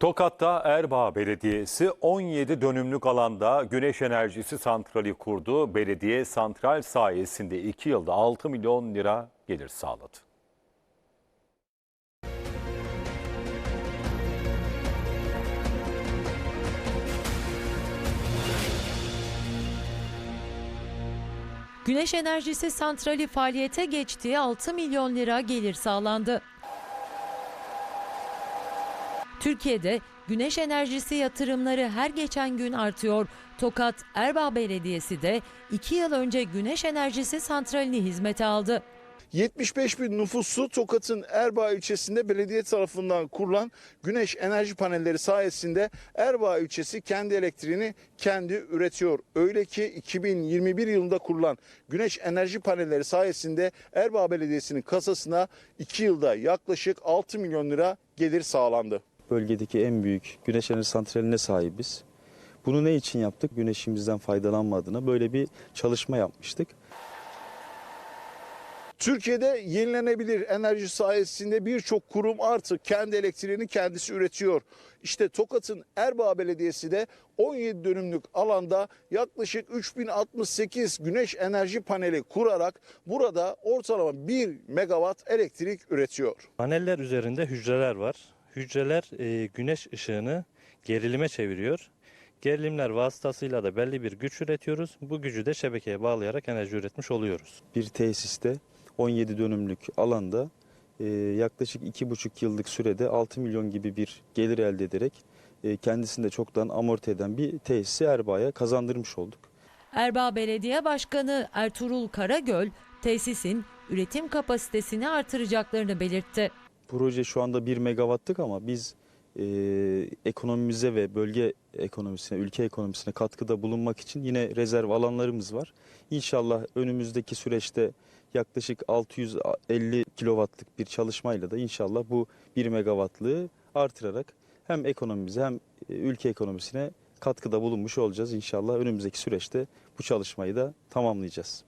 Tokat'ta Erbaa Belediyesi 17 dönümlük alanda güneş enerjisi santrali kurdu. Belediye santral sayesinde 2 yılda 6 milyon lira gelir sağladı. Güneş enerjisi santrali faaliyete geçti, 6 milyon lira gelir sağlandı. Türkiye'de güneş enerjisi yatırımları her geçen gün artıyor. Tokat Erbaa Belediyesi de 2 yıl önce güneş enerjisi santralini hizmete aldı. 75 bin nüfuslu Tokat'ın Erbaa ilçesinde belediye tarafından kurulan güneş enerji panelleri sayesinde Erbaa ilçesi kendi elektriğini kendi üretiyor. Öyle ki 2021 yılında kurulan güneş enerji panelleri sayesinde Erbaa Belediyesi'nin kasasına 2 yılda yaklaşık 6 milyon lira gelir sağlandı. Bölgedeki en büyük güneş enerji santraline sahibiz. Bunu ne için yaptık? Güneşimizden faydalanma adına böyle bir çalışma yapmıştık. Türkiye'de yenilenebilir enerji sayesinde birçok kurum artık kendi elektriğini kendisi üretiyor. İşte Tokat'ın Erbaa Belediyesi de 17 dönümlük alanda yaklaşık 3068 güneş enerji paneli kurarak burada ortalama 1 megawatt elektrik üretiyor. Paneller üzerinde hücreler var. Hücreler e, güneş ışığını gerilime çeviriyor. Gerilimler vasıtasıyla da belli bir güç üretiyoruz. Bu gücü de şebekeye bağlayarak enerji üretmiş oluyoruz. Bir tesiste 17 dönümlük alanda e, yaklaşık 2,5 yıllık sürede 6 milyon gibi bir gelir elde ederek e, kendisini de çoktan amorti eden bir tesisi Erbaa'ya kazandırmış olduk. Erbaa Belediye Başkanı Ertuğrul Karagöl, tesisin üretim kapasitesini artıracaklarını belirtti. Proje şu anda 1 megawattlık ama biz e, ekonomimize ve bölge ekonomisine, ülke ekonomisine katkıda bulunmak için yine rezerv alanlarımız var. İnşallah önümüzdeki süreçte yaklaşık 650 kilowattlık bir çalışmayla da inşallah bu 1 megawattlığı artırarak hem ekonomimize hem e, ülke ekonomisine katkıda bulunmuş olacağız. İnşallah önümüzdeki süreçte bu çalışmayı da tamamlayacağız.